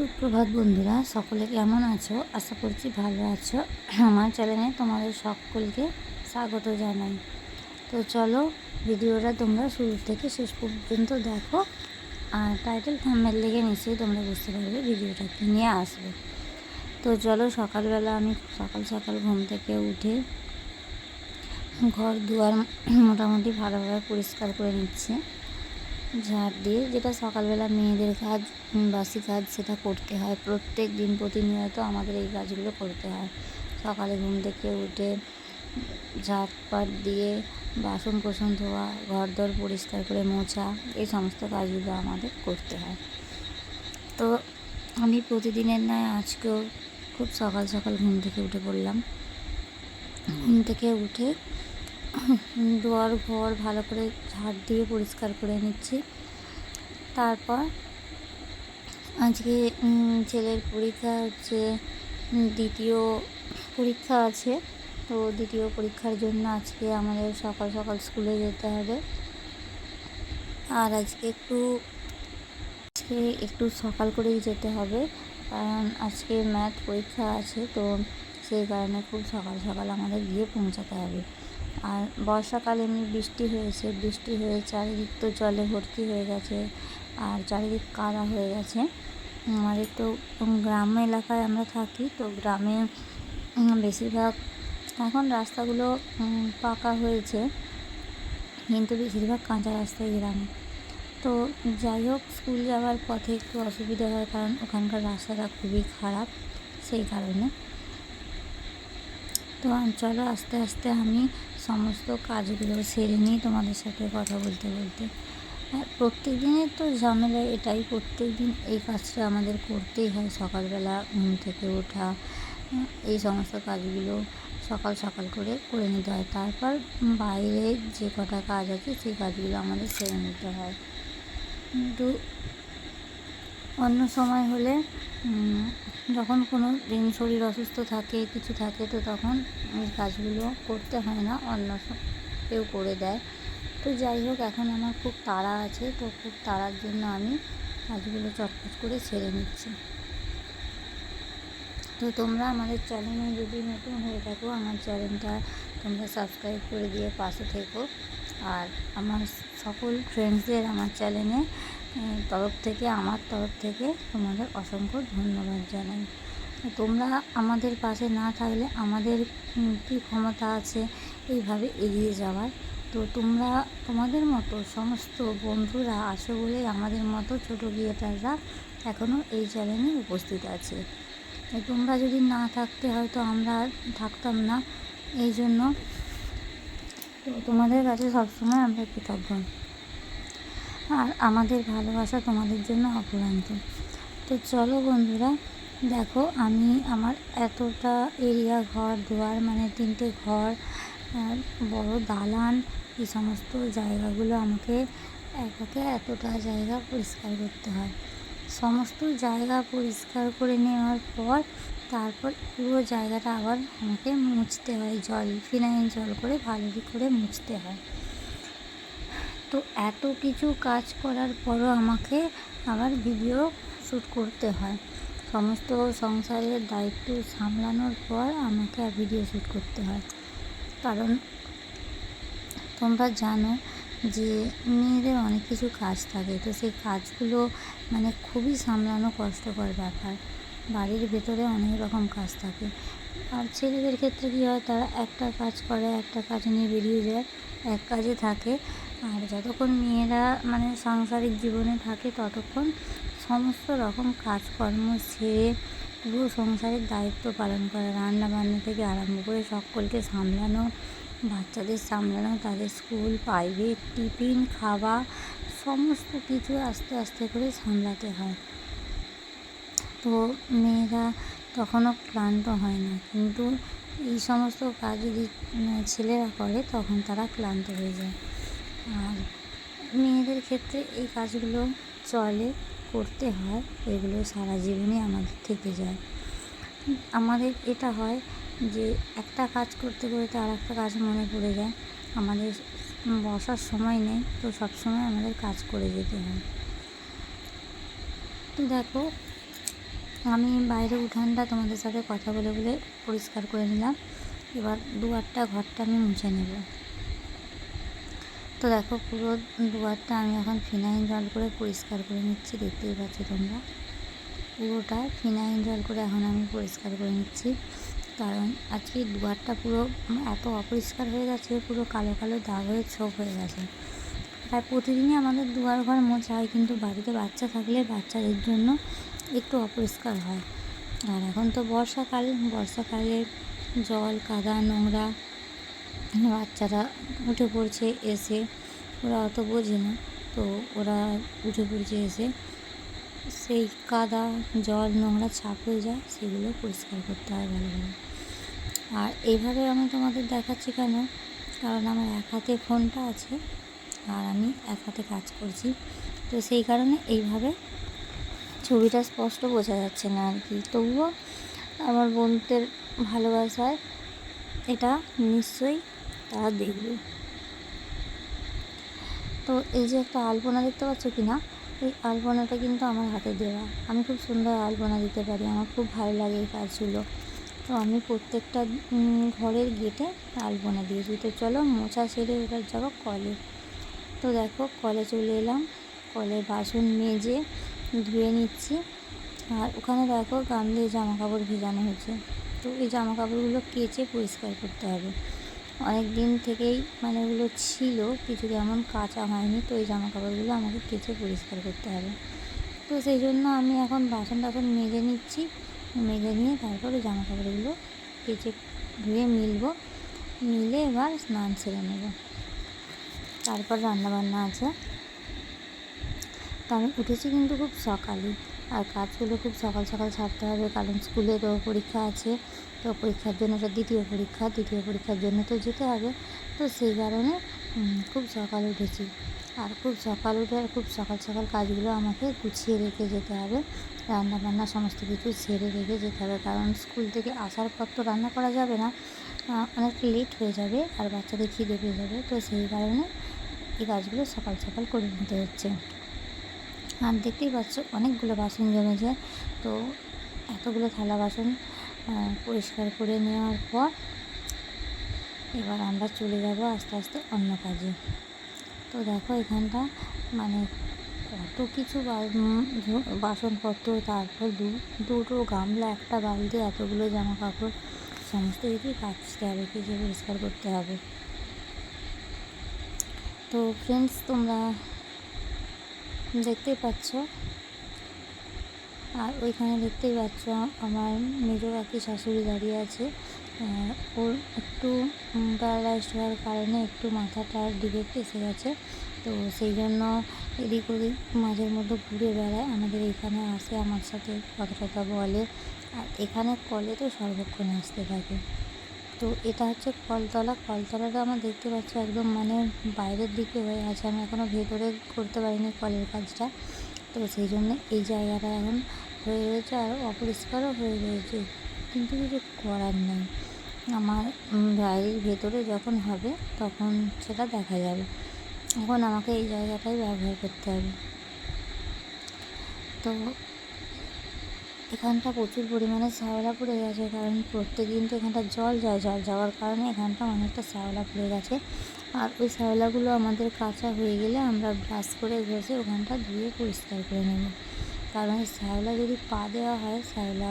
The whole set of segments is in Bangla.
সুপ্রভাত বন্ধুরা, সকলে কেমন আছো? আশা করছি ভালো আছো। আমার চ্যানেলে তোমাদের সকলকে স্বাগত জানাই। তো চলো, ভিডিওটা তোমরা শুরু থেকে শেষ পর্যন্ত দেখো। আর টাইটেল থাম্বেল লেগে নিশ্চয়ই তোমরা বুঝতে পারবে ভিডিওটা কী নিয়ে আসবে। তো চলো, সকালবেলা আমি সকাল সকাল ঘুম থেকে উঠে ঘর দুয়ার মোটামুটি ভালোভাবে পরিষ্কার করে নিচ্ছি। ঝাড় দিয়ে, যেটা সকালবেলা মেয়েদের কাজ, বাসি কাজ সেটা করতে হয়। প্রত্যেক দিন প্রতিনিয়ত আমাদের এই কাজগুলো করতে হয়। সকালে ঘুম থেকে উঠে ঝাঁট পাট দিয়ে বাসন কোসন ধোয়া ঘর দর পরিষ্কার করে মোছা, এই সমস্ত কাজগুলো আমাদের করতে হয়। তো আমি প্রতিদিনের নয় আজকেও খুব সকাল সকাল ঘুম থেকে উঠে পড়লাম। ঘুম থেকে উঠে দুয়ার, ঘর ভালো করে ঝাড় দিয়ে পরিষ্কার করে নিচ্ছি। তারপর আজকে ছেলের পরীক্ষা হচ্ছে দ্বিতীয় পরীক্ষা আছে। তো দ্বিতীয় পরীক্ষার জন্য আজকে আমাদের সকাল সকাল স্কুলে যেতে হবে। আর আজকে একটু আজকে একটু সকাল করেই যেতে হবে। কারণ আজকে ম্যাথ পরীক্ষা আছে, তো সেই কারণে খুব সকাল সকাল আমাদের গিয়ে পৌঁছাতে হবে। আর বর্ষাকালে এমনি বৃষ্টি হয়েছে, বৃষ্টি হয়ে চারিদিক তো জলে ভর্তি হয়ে গেছে আর চারিদিক কাদা হয়ে গেছে। আমাদের তো গ্রাম এলাকায় আমরা থাকি, তো গ্রামে বেশিরভাগ এখন রাস্তাগুলো পাকা হয়েছে, কিন্তু বেশিরভাগ কাঁচা রাস্তায় গ্রামে। তো যাই হোক, স্কুল যাওয়ার পথে একটু অসুবিধা হয়, কারণ ওখানকার রাস্তাটা খুবই খারাপ সেই কারণে। তো চলো আস্তে আস্তে আমি সমস্ত কাজগুলো সেরে নিই তোমাদের সাথে কথা বলতে বলতে। হ্যাঁ প্রত্যেক দিনের তো ঝামেলা এটাই প্রত্যেক দিন এই কাজটা আমাদের করতেই হয়, সকালবেলা ঘুম থেকে ওঠা এই সমস্ত কাজগুলো সকাল সকাল করে করে নিতে হয়। তারপর বাইরে যে কটা কাজ আছে, সেই কাজগুলো আমাদের সেরে নিতে হয়। কিন্তু অন্য সময় হলে যখন কোনো দিন শরীর অসুস্থ থাকে, কিছু থাকে, তো তখন এই কাজগুলো করতে হয় না, অন্য কেউ করে দেয়। তো যাই হোক, এখন আমার খুব তাড়া আছে, তো খুব তাড়ার জন্য আমি কাজগুলো চটপট করে ছেড়ে নিচ্ছি। তো তোমরা আমাদের চ্যানেলে যদি নতুন হয়ে থাকো, আমার চ্যানেলটা তোমরা সাবস্ক্রাইব করে দিয়ে পাশে থেকো। আর আমার সকল ফ্রেন্ডসদের আমার চ্যানেলে তরফ থেকে, আমার তরফ থেকে তোমাদের অসংখ্য ধন্যবাদ জানাই। তোমরা আমাদের পাশে না থাকলে আমাদের কী ক্ষমতা আছে এইভাবে এগিয়ে যাওয়ার? তো তোমরা, তোমাদের মতো সমস্ত বন্ধুরা আছো বলেই আমাদের মতো ছোটো ক্রিয়েটাররা এখনও এই চ্যানেলে উপস্থিত আছে। তোমরা যদি না থাকতে হয়তো আমরা থাকতাম না। এই জন্য তো তোমাদের কাছে সবসময় আমরা কৃতজ্ঞ। আর আমাদের ভালোবাসা তোমাদের জন্য অপরান্ত তো চলো বন্ধুরা, দেখো আমি আমার এতটা এরিয়া ঘর, দুয়ার মানে তিনটে ঘর বড় দালান, এই সমস্ত জায়গাগুলো আমাকে একাকে এতটা জায়গা পরিষ্কার করতে হয়। সমস্ত জায়গা পরিষ্কার করে নেওয়ার পর তারপর পুরো জায়গাটা আবার আমাকে মুছতে হয়, জল, ফিনাইল জল করে ভালো করে মুছতে হয়। তো এত কিছু কাজ করার পরও আমাকে আবার ভিডিও শ্যুট করতে হয়। সমস্ত সংসারের দায়িত্ব সামলানোর পর আমাকে আর ভিডিও শ্যুট করতে হয়। কারণ তোমরা জানো যে মেয়েদের অনেক কিছু কাজ থাকে, তো সেই কাজগুলো মানে খুবই সামলানো কষ্টকর ব্যাপার। বাড়ির ভেতরে অনেক রকম কাজ থাকে। আর ছেলেদের ক্ষেত্রে কী হয়, তারা একটা কাজ করে, একটা কাজ নিয়ে বেরিয়ে যায়, এক কাজে থাকে। আর যতক্ষণ মেয়েরা মানে সাংসারিক জীবনে থাকে, ততক্ষণ সমস্ত রকম কাজকর্ম সেরে পুরো সংসারের দায়িত্ব পালন করে রান্না বান্না থেকে আরম্ভ করে সকলকে সামলানো, বাচ্চাদের সামলানো, তাদের স্কুল, প্রাইভেট, টিফিন, খাওয়া, সমস্ত কিছু আস্তে আস্তে করে সামলাতে হয়। তো মেয়েরা তখনও ক্লান্ত হয় না, কিন্তু এই সমস্ত কাজ যদি ছেলেরা করে, তখন তারা ক্লান্ত হয়ে যায়। আর মেয়েদের ক্ষেত্রে এই কাজগুলো চলে, করতে হয়, এগুলো সারা জীবনই আমাদের থেকে যায়। আমাদের এটা হয় যে একটা কাজ করতে করতে আর একটা কাজ মনে পড়ে যায়। আমাদের বসার সময় নেই, তো সব সময় আমাদের কাজ করে যেতে হয়। তো দেখো, আমি বাইরে উঠানটা তোমাদের সাথে কথা বলে বলে পরিষ্কার করে নিলাম। এবার দু দুয়ারটা ঘরটা আমি মুছে নেব। তো দেখো পুরো দুয়ারটা আমি এখন ফিনাইল জল করে পরিষ্কার করে নিচ্ছি, দেখতেই পাচ্ছ তোমরা। পুরোটা ফিনাইল জল করে এখন আমি পরিষ্কার করে নিচ্ছি, কারণ আজকে দুয়ারটা পুরো এত অপরিষ্কার হয়ে গেছে, পুরো কালো কালো দাগ হয়ে ছোপ হয়ে গেছে। প্রায় প্রতিদিনই আমাদের দুয়ার ঘর মোছা হয়, কিন্তু বাড়িতে বাচ্চা থাকলে বাচ্চাদের জন্য একটু অপরিষ্কার হয়। আর এখন তো বর্ষাকাল, বর্ষাকালে জল, কাদা, নোংরা বাচ্চারা উঠে পড়ছে এসে? ওরা অত বোঝে না। তো ওরা উঠে পড়ছে এসে। সেই কাদা, জল, নোংরা ছাপ হয়ে যায়, সেগুলো পরিষ্কার করতে হয় ভালোভাবে। আর এইভাবে আমি তোমাদের দেখাচ্ছি কেন? কারণ আমার এক হাতে ফোনটা আছে আর আমি এক হাতে কাজ করছি। তো সেই কারণে এইভাবে ছবিটা স্পষ্ট বোঝা যাচ্ছে না আর কি। তবুও আমার বন্ধুদের ভালোবাসায় এটা নিশ্চয়ই তারা দেখবে। তো এই যে একটা আলপনা দেখতে পাচ্ছ কি না এই আলপনাটা কিন্তু আমার হাতে দেওয়া। আমি খুব সুন্দর আলপনা দিতে পারি। আমার খুব ভালো লাগে এই কাজগুলো। তো আমি প্রত্যেকটা ঘরের গেটে আলপনা দিয়েছি। তো চলো মোছা সেরে এবার যাব কলে। তো দেখো কলে চলে এলাম। কলে বাসন মেজে ধুয়ে নিচ্ছি। আর ওখানে দেখো গাম দিয়ে জামা কাপড় ভেজানো হয়েছে তো এই জামা কাপড়গুলো কেচে পরিষ্কার করতে হবে। অনেক দিন থেকেই মানে ওগুলো ছিল, কিছু যেমন কাঁচা হয়নি, তো এই জামা কাপড়গুলো আমাকে কেচে পরিষ্কার করতে হবে। তো সেই জন্য আমি এখন বাসন টাসন মেজে নিচ্ছি, মেজে নিয়ে তারপরে জামা কাপড়গুলো কেচে ধুয়ে মিলবো, মিলে এবার স্নান সেরে নেব। তারপর রান্নাবান্না আছে। তো আমি উঠেছি কিন্তু খুব সকালে। আর কাজগুলো খুব সকাল সকাল ছাড়তে হবে কারণ স্কুলে তো পরীক্ষা আছে। তো পরীক্ষার জন্য তো দ্বিতীয় পরীক্ষা দ্বিতীয় পরীক্ষার জন্য তো যেতে হবে। তো সেই কারণে খুব সকাল উঠেছি। আর খুব সকাল উঠে আর খুব সকাল সকাল কাজগুলো আমাকে গুছিয়ে রেখে যেতে হবে। রান্না বান্না সমস্ত কিছু সেরে রেখে যেতে হবে। কারণ স্কুল থেকে আসার পর তো রান্না করা যাবে না। অনেক লেট হয়ে যাবে আর বাচ্চাদের খিদে পেয়ে যাবে। তো সেই কারণে এই কাজগুলো সকাল সকাল করে নিতে হচ্ছে। আর দেখতেই পাচ্ছ, অনেকগুলো বাসন জমেছে তো এতগুলো থালা বাসন পরিষ্কার করে নেওয়ার পর এবার আমরা চলে যাব আস্তে আস্তে অন্য কাজে। তো দেখো এখানটা মানে কত কিছু বাসনপত্র, তারপর দু, দুটো গামলা, একটা বালতি, এতগুলো জামা কাপড় সমস্ত কিছুই কাচতে হবে কেচে পরিষ্কার করতে হবে। তো ফ্রেন্ডস তোমরা দেখতেই পাচ্ছ। আর ওইখানে দেখতেই পাচ্ছ আমার মেজো কাকি শাশুড়ি দাঁড়িয়ে আছে। ওর একটু প্যারালাইজড হওয়ার কারণে একটু মাথাটা ডিরেক্ট এসে গেছে। তো সেই জন্য এদিক ওদিক মাঝের মধ্যে ঘুরে বেড়ায়। আমাদের এখানে আসে, আমার সাথে কথা টথা বলে। আর এখানে কলে তো সর্বক্ষণ আসতে থাকে। তো এটা হচ্ছে কলতলা। কলতলাটা আমার দেখতে পাচ্ছি একদম মানে বাইরের দিকে হয়ে আছে। আমি এখনও ভেতরে করতে পারিনি কলের কাজটা। তো সেই জন্য এই জায়গাটা এখন হয়ে রয়েছে আর অপরিষ্কারও হয়ে রয়েছে। কিন্তু কিছু করার নেই। আমার বাড়ির ভেতরে যখন হবে তখন সেটা দেখা যাবে। এখন আমাকে এই জায়গাটাই ব্যবহার করতে হবে। তো এখানটা প্রচুর পরিমাণে শ্যাওলা পড়ে গেছে, কারণ প্রত্যেক দিন তো এখানটা জল যায়, জল যাওয়ার কারণে এখানটা অনেকটা শ্যাওলা পড়ে গেছে। আর ওই শ্যাওলাগুলো আমাদের কাঁচা হয়ে গেলে আমরা ব্রাশ করে ঘষে ওখানটা ধুয়ে পরিষ্কার করে নেব। কারণ শ্যাওলা যদি পা দেওয়া হয়, শ্যাওলা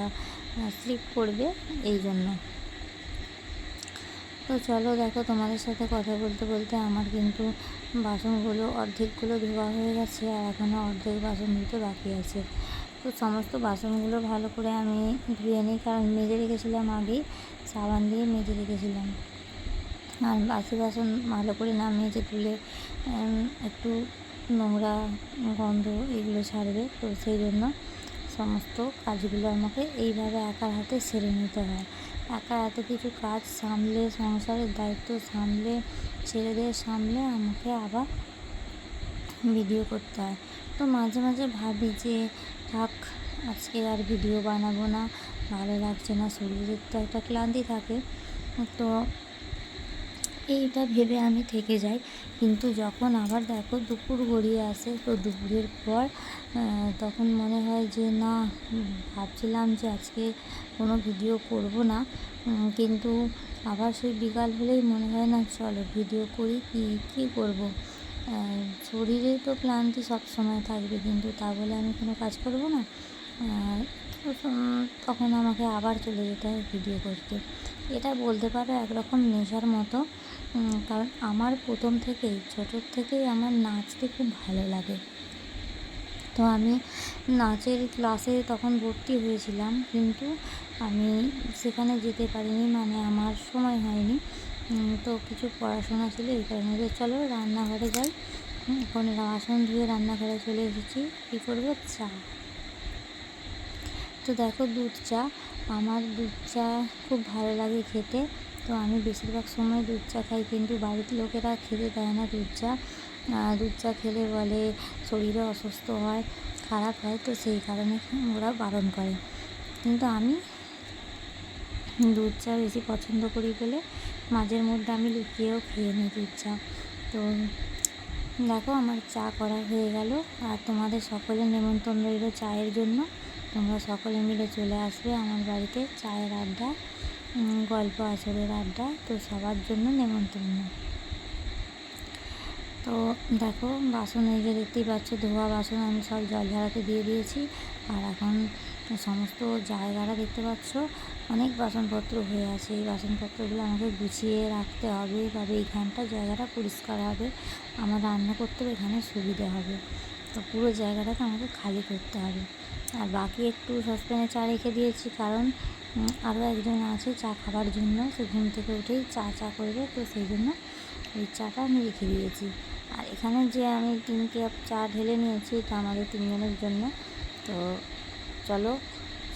স্লিপ করবে এই জন্য। তো চলো দেখো তোমাদের সাথে কথা বলতে বলতে আমার কিন্তু বাসনগুলো অর্ধেকগুলো ধোয়া হয়ে গেছে আর এখনও অর্ধেক বাসন ধুতে বাকি আছে। তো সমস্ত বাসনগুলো ভালো করে আমি ধুয়ে নিই, কারণ মেজে রেখেছিলাম আগেই সাবান দিয়ে মেজে রেখেছিলাম। আর বাসি বাসন ভালো করে না মেজে তুলে একটু নোংরা গন্ধ এগুলো ছাড়বে। তো সেই জন্য সমস্ত কাজগুলো আমাকে এইভাবে একার হাতে সেরে নিতে হয়। একা এত কিছু কাজ সামলে, সংসারের দায়িত্ব সামলে ছেলেদের সামলে আমাকে আবার ভিডিও করতে হয়। তো মাঝে মাঝে ভাবি যে আজকে আর ভিডিও বানাবো না, ভালো লাগছে না, শরীরের তো একটা ক্লান্তি থাকে। তো এইটা ভেবে আমি থেকে যাই। কিন্তু যখন আবার দেখো দুপুর গড়িয়ে আসে, তো দুপুরের পর তখন মনে হয় যে না, ভাবছিলাম যে আজকে কোনো ভিডিও করব না। কিন্তু আবার সেই বিকাল হলেই মনে হয় না, চলো ভিডিও করি, কি, কী করব? শরীরে তো ক্লান্তি সব সময় থাকবে, কিন্তু তা বলে আমি কোনো কাজ করব না? তখন আমাকে আবার চলে যেতে হয় ভিডিও করতে। এটা বলতে পারো একরকম নেশার মতো। কারণ আমার প্রথম থেকেই, ছোটোর থেকেই আমার নাচতে খুব ভালো লাগে। তো আমি নাচের ক্লাসে তখন ভর্তি হয়েছিলাম, কিন্তু আমি সেখানে যেতে পারিনি মানে আমার সময় হয়নি। তো কিছু পড়াশোনা ছিল এই কারণে যে, চলো রান্নাঘরে যাই। এখন বাসন ধুয়ে রান্নাঘরে চলে এসেছি। কী করব? চা। তো দেখো দুধ চা। আমার দুধ চা খুব ভালো লাগে খেতে। তো আমি বেশিরভাগ সময় দুধ চা খাই, কিন্তু বাড়ির লোকেরা খেতে দেয় না দুধ চা। দুধ চা খেলে বলে শরীরে অসুস্থ হয়, খারাপ হয়, তো সেই কারণে ওরা বারণ করে। কিন্তু আমি দুধ চা বেশি পছন্দ করি বলে মাঝের মধ্যে আমি লুকিয়েও খেয়ে নিই দুধ চা। তো দেখো আমার চা করা হয়ে গেল। আর তোমাদের সকলের নেমন্তন্ন রইল চায়ের জন্য। তোমরা সকলে মিলে চলে আসবে আমার বাড়িতে চায়ের আড্ডা গল্প আচরের আড্ডা, তো সবার জন্য নেমন্তন্ন। তো দেখো, বাসন এই যে দেখতেই পাচ্ছ, ধোয়া বাসন, আমি সব জল ঝাড়াতে দিয়ে দিয়েছি। আর এখন সমস্ত জায়গাটা দেখতে পাচ্ছ, অনেক বাসনপত্র হয়ে আছে। এই বাসনপত্রগুলো আমাকে গুছিয়ে রাখতে হবে, তবে এইখানটা জায়গাটা পরিষ্কার হবে। আমার রান্না করতেও এখানে সুবিধে হবে। তো পুরো জায়গাটাকে আমাকে খালি করতে হবে। আর বাকি একটু সসপ্যানে চা রেখে দিয়েছি, কারণ আরও একজন আছে চা খাবার জন্য। সে ঘুম থেকে উঠেই চা চা করবে, তো সেই জন্য ওই চাটা আমি রেখে দিয়েছি। আর এখানে যে আমি তিন কাপ চা ঢেলে নিয়েছি এটা আমাদের তিনজনের জন্য। তো চলো,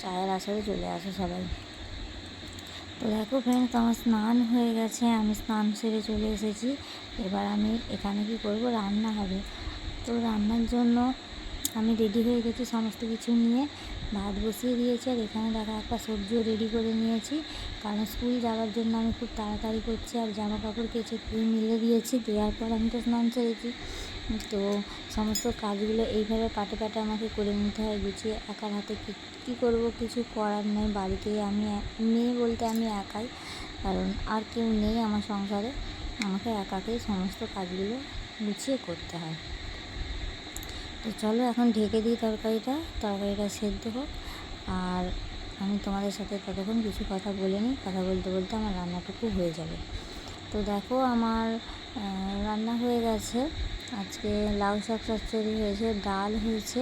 চায়ের আসরে চলে আসো সবাই। তো দেখো ফ্রেন্ডস আমার স্নান হয়ে গেছে। আমি স্নান সেরে চলে এসেছি। এবার আমি এখানে কি করব? রান্না হবে। তো রান্নার জন্য আমি রেডি হয়ে গেছি সমস্ত কিছু নিয়ে। ভাত বসিয়ে দিয়েছি আর এখানে দেখা একটা সবজিও রেডি করে নিয়েছি। কারণ স্কুল যাওয়ার জন্য আমি খুব তাড়াতাড়ি করছি আর জামা কাপড় কেচে ধুয়ে মিলে দিয়েছি, দেওয়ার পর আমি তো স্নান সেরেছি। তো সমস্ত কাজগুলো এইভাবে পাটে পাটে আমাকে করে নিতে হয়, গুছিয়ে একার হাতে কী কী করব কিছু করার নেই। বাড়িতে আমি মেয়ে বলতে আমি একাই, কারণ আর কেউ নেই আমার সংসারে। আমাকে একাকেই সমস্ত কাজগুলো গুছিয়ে করতে হয়। তো চলো এখন ঢেকে দিই তরকারিটা। তরকারিটা সেদ্ধ হোক। আর আমি তোমাদের সাথে ততক্ষণ কিছু কথা বলে নিই। কথা বলতে বলতে আমার রান্নাটুকু হয়ে যাবে। তো দেখো আমার রান্না হয়ে গেছে। আজকে লাউ শাক চচ্চড়ি হয়েছে, ডাল হয়েছে।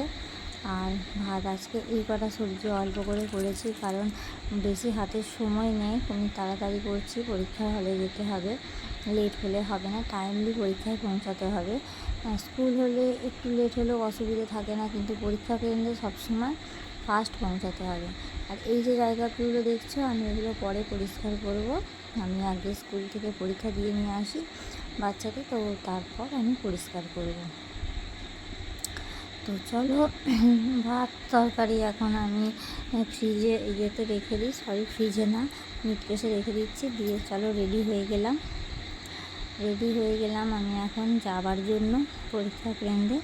আর ভাত আজকে এই কটা সবজি অল্প করে করেছি কারণ বেশি হাতের সময় নেই। আমি তাড়াতাড়ি করছি, পরীক্ষার হলে যেতে হবে। লেট হলে হবে না টাইমলি পরীক্ষায় পৌঁছাতে হবে। স্কুল হলে একটু লেট হলেও অসুবিধে থাকে না, কিন্তু পরীক্ষা কেন্দ্রে সবসময় ফার্স্ট পৌঁছাতে হবে। আর এই যে জায়গাগুলো দেখছ, আমি এগুলো পরে পরিষ্কার করব। আমি আগে স্কুল থেকে পরীক্ষা দিয়ে নিয়ে আসি বাচ্চাকে, তো তারপর আমি পরিষ্কার করব। তো চলো, ভাত, তরকারি এখন আমি ফ্রিজে ইয়েতে রেখে দিই সরি ফ্রিজে না মিট কেসে রেখে দিচ্ছি, দিয়ে চলো রেডি হয়ে গেলাম। রেডি হয়ে গেলাম আমি এখন যাবার জন্য পরীক্ষা কেন্দ্রে।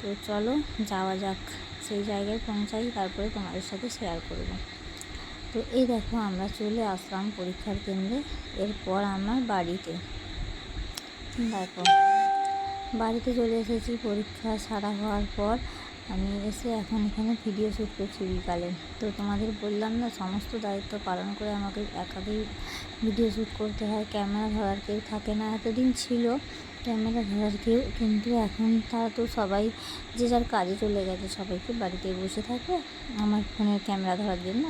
তো চলো যাওয়া যাক, সেই জায়গায় পৌঁছাই, তারপরে তোমাদের সাথে শেয়ার করব। তো এই দেখো আমরা চলে আসলাম পরীক্ষার কেন্দ্রে, এরপর আমার বাড়িতে। দেখো, বাড়িতে চলে এসেছি, পরীক্ষা সারা হওয়ার পর আমি এসে এখন এখানে ভিডিও শ্যুট করছি বিকালে। তো তোমাদের বললাম না, সমস্ত দায়িত্ব পালন করে আমাকে একাকেই ভিডিও শ্যুট করতে হয়। ক্যামেরা ধরার কেউ থাকে না। এতদিন ছিল ক্যামেরা ধরার কেউ, কিন্তু এখন তারা তো সবাই যে যার কাজে চলে গেছে, সবাইকে বাড়িতে বসে থাকে আমার ফোনের ক্যামেরা ধরার জন্য।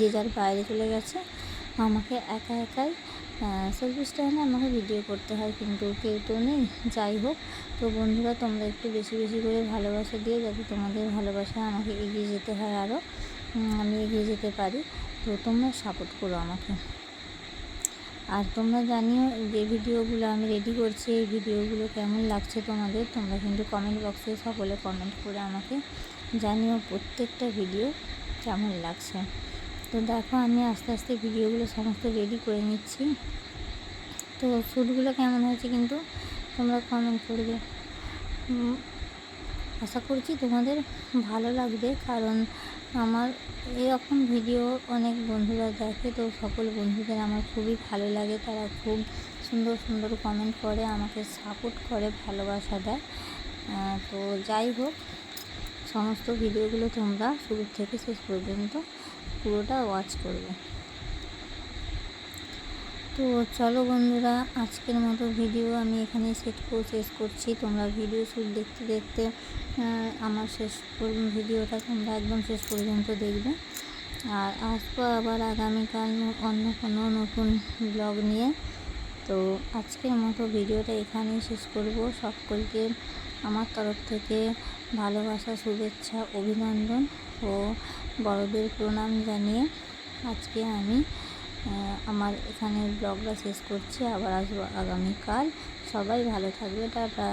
যে যার বাইরে চলে গেছে, আমাকে একা একাই সেলফি স্ট্যান্ডে আমাকে ভিডিও করতে হয়, কিন্তু কেউ তো নেই। যাই হোক, তো বন্ধুরা, তোমরা একটু বেশি বেশি করে ভালোবাসা দিও, যাতে তোমাদের ভালোবাসা আমাকে এগিয়ে যেতে হয় আরও আমি এগিয়ে যেতে পারি। তো তোমরা সাপোর্ট করো আমাকে। আর তোমরা জানিও, যে ভিডিওগুলো আমি রেডি করছি, এই ভিডিওগুলো কেমন লাগছে তোমাদের, তোমরা কিন্তু কমেন্ট বক্সে সকলে কমেন্ট করে আমাকে জানিও প্রত্যেকটা ভিডিও কেমন লাগছে। তো দেখো, আমি আস্তে আস্তে ভিডিওগুলো সমস্ত রেডি করে নিচ্ছি। তো শ্যুটগুলো কেমন হয়েছে কিন্তু তোমরা কমেন্ট করবে। আশা করছি তোমাদের ভালো লাগবে, কারণ আমার এরকম ভিডিও অনেক বন্ধুরা দেখে, তো সকল বন্ধুদের আমার খুবই ভালো লাগে। তারা খুব সুন্দর সুন্দর কমেন্ট করে, আমাকে সাপোর্ট করে, ভালোবাসা দেয়। তো যাই হোক, সমস্ত ভিডিওগুলো তোমরা শুরু থেকে শেষ পর্যন্ত পুরোটা ওয়াচ করবে। তো চলো বন্ধুরা, আজকের মতো ভিডিও আমি এখানে সেট করে, শেষ করছি। তোমরা ভিডিও শুট দেখতে দেখতে আমার শেষ ভিডিওটা তোমরা একদম শেষ পর্যন্ত দেখবে। আর আসব আবার আগামীকাল অন্য কোনো নতুন ব্লগ নিয়ে। তো আজকের মতো ভিডিওটা এখানেই শেষ করব। সকলকে আমার তরফ থেকে ভালোবাসা, শুভেচ্ছা, অভিনন্দন। ও বড়দের প্রণাম জানিয়ে আজকে আমি আমার এখানে ব্লগটা শেষ করছি। আবার আসব আগামীকাল। সবাই ভালো থাকবে, টাটা।